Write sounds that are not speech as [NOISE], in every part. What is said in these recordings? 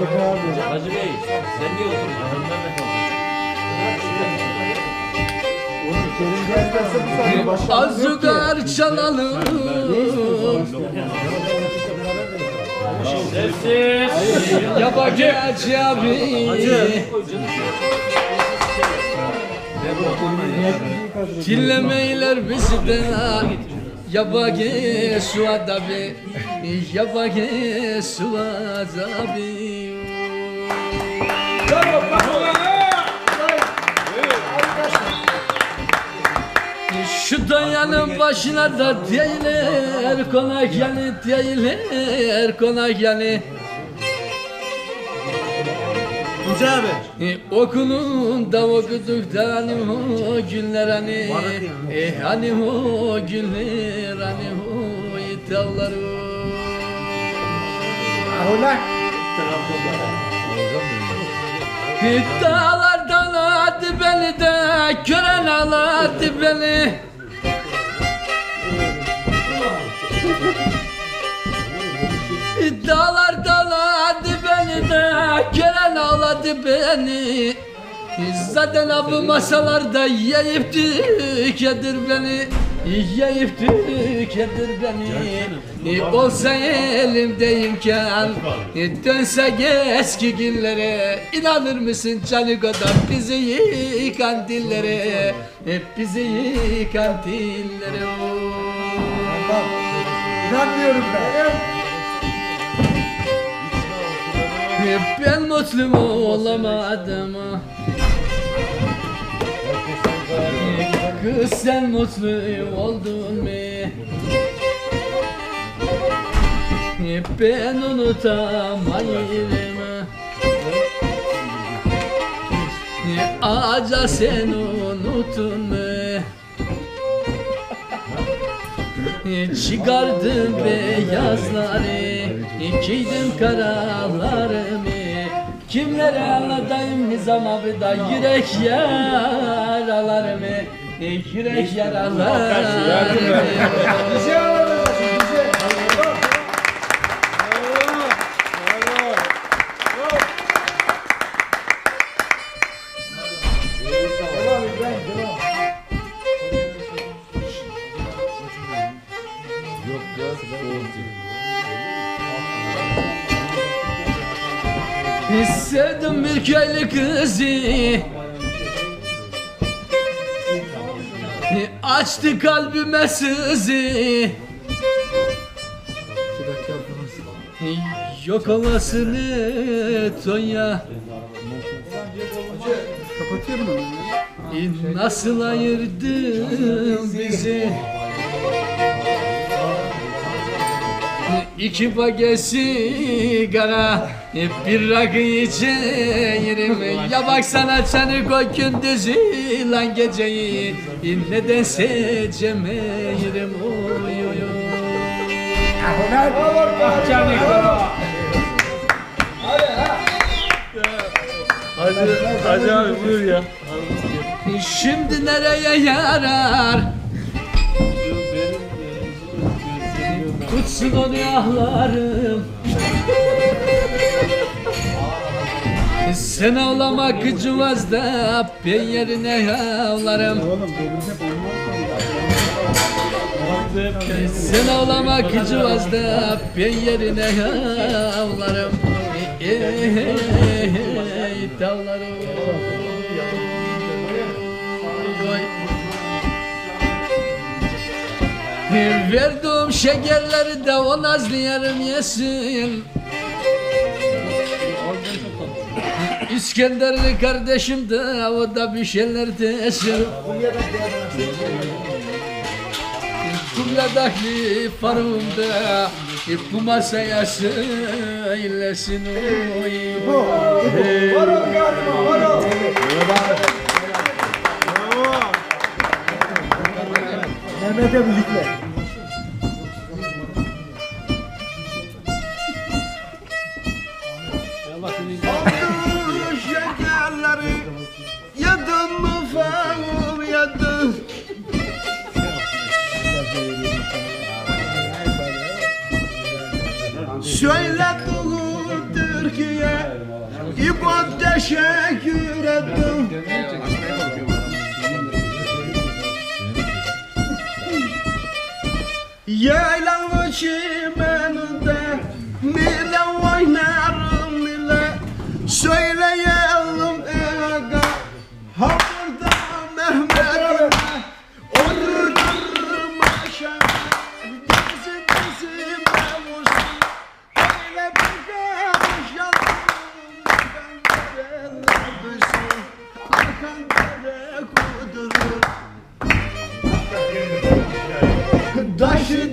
Hacı Bey, sen niye oturmadın? Ben de. Azugar çalalım Sessiz. Yabancı abi Dinlemeyler bizden Yabancı suat abi Yabancı suat abi Şu dayanın başına da değiller Konak yani değiller Konak yani Tuncay abi. E, okulunda okuduk da hani o günler hani e, hani o günler hani o iddialar Ahola. Dağlar dağladı beni de kören ağladı beni ağladı beni Zaten abi masalarda yiyip tüketir beni Yiyip tüketir beni. E, Olsa elimde imkan e, Dönse eski günlere inanır mısın canı kadar bizi yıkan dillere? Hep bizi yıkan dillere İnanmıyorum ben. Hep ben mutlu olamadım Kız sen mutlu oldun mu? Ben unutamayırım Aca sen unuttun mu? Çıkardım beyazları Giydim karalarımı Kimlere anlatayım? Nizam abi da Yürek yaralarımı. Yürek yaralarımı. Bizi alalım. Bizi. Sevdim bir köylü kızı Açtı kalbime sızı. Yok olasını Tonya. Onu. Nasıl ayırdın bizi? İki paket sigara Bir rakı içerim. Ya baksana çanı o gündüzü lan geceyi. Neden seçemeyirim oy oy oy. Hacı abi buyur ya. Şimdi nereye yarar? Kutsun o yahlarım Sen ağlamak cıvazda ben yerine ağlarım. Sen ağlamak cıvazda ben yerine ağlarım. Ey dağlarım. Vay. Verdiğim şekerleri de o nazlı yarım yesin İskenderli kardeşim de o da bir şeyler desin Kumladaki farımda bu masaya söylesin oy. Var o galiba var o. Mehmet'e birlikte. Aldın [LAUGHS] şekerleri teşekkür ettim. Yaylan içim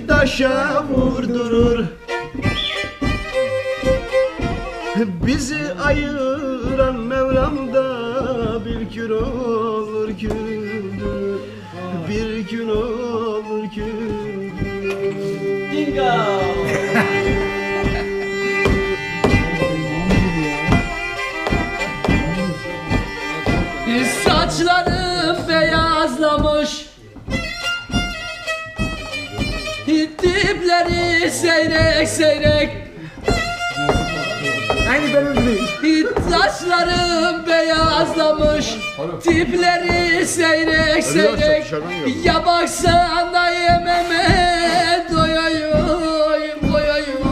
taşa vurdurur. Bizi ayıran Mevlam'da bir gün olur güldür Bir gün olur güldür Saçlarım seyrek seyrek Aynı benim gibi. Saçlarım beyazlamış Tipleri seyrek seyrek Ya baksana yememe doyayım Doyayım Doyayım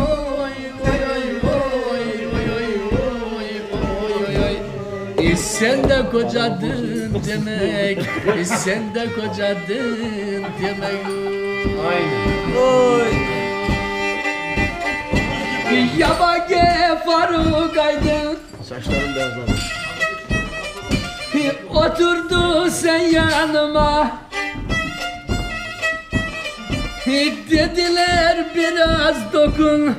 E sen de kocadın demek e sen de kocadın demek Yabage Faruk Aydın Saçlarım beyazladı Oturdu sen yanıma. Dediler biraz dokun.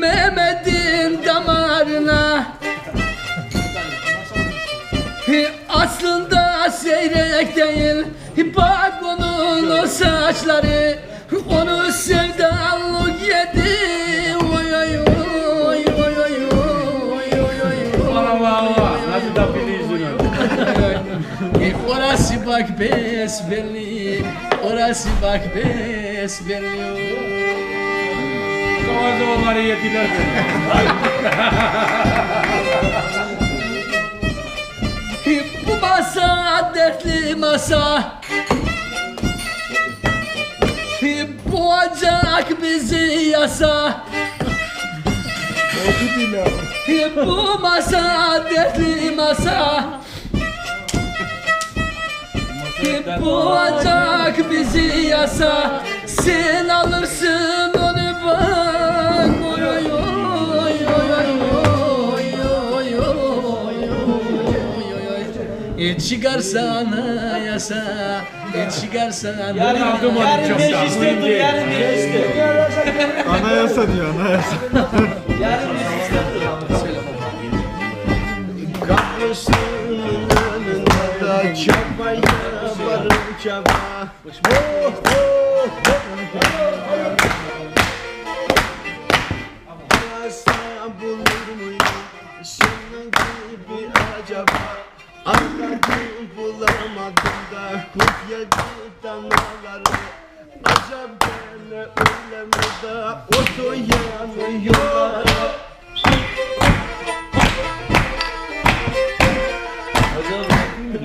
Mehmet'in damarına. Aslında seyrek değil. Bak onun o saçları. Onu bak besbelli Orası bak besbelli Kavazda onları yediler. Bu masa dertli masa Boğacak bizi yasa. Bu masa dertli masa Boğacak bizi yasa Sen alırsın onu bak Oy oy oy oy oy oy oy oy oy oy çıkarsa ana yasa çıkarsa ana Yarın aldım onu çok Mecliste dur, yarın mecliste. Anayasa diyor anayasa. Yarın mecliste dur. Kapısının önünde çabaya varım çaba Oh oh muyum senin gibi acaba Aradım bulamadım da danaları Acaba gene öyle mi da oto yanıyor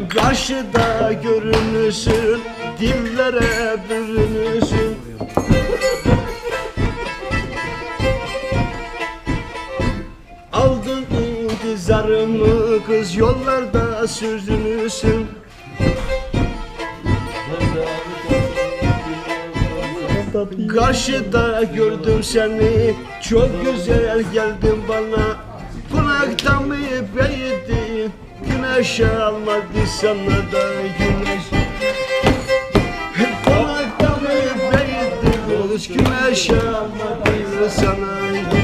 Karşıda görünürsün Dillere bürünürsün. Aldın intizarımı kız yollarda sürünürsün Karşıda gördüm seni Çok güzel geldin bana yaşamadı sana da güneş. Konakta mı verdi buluş güneş yaşamadı sana güneş.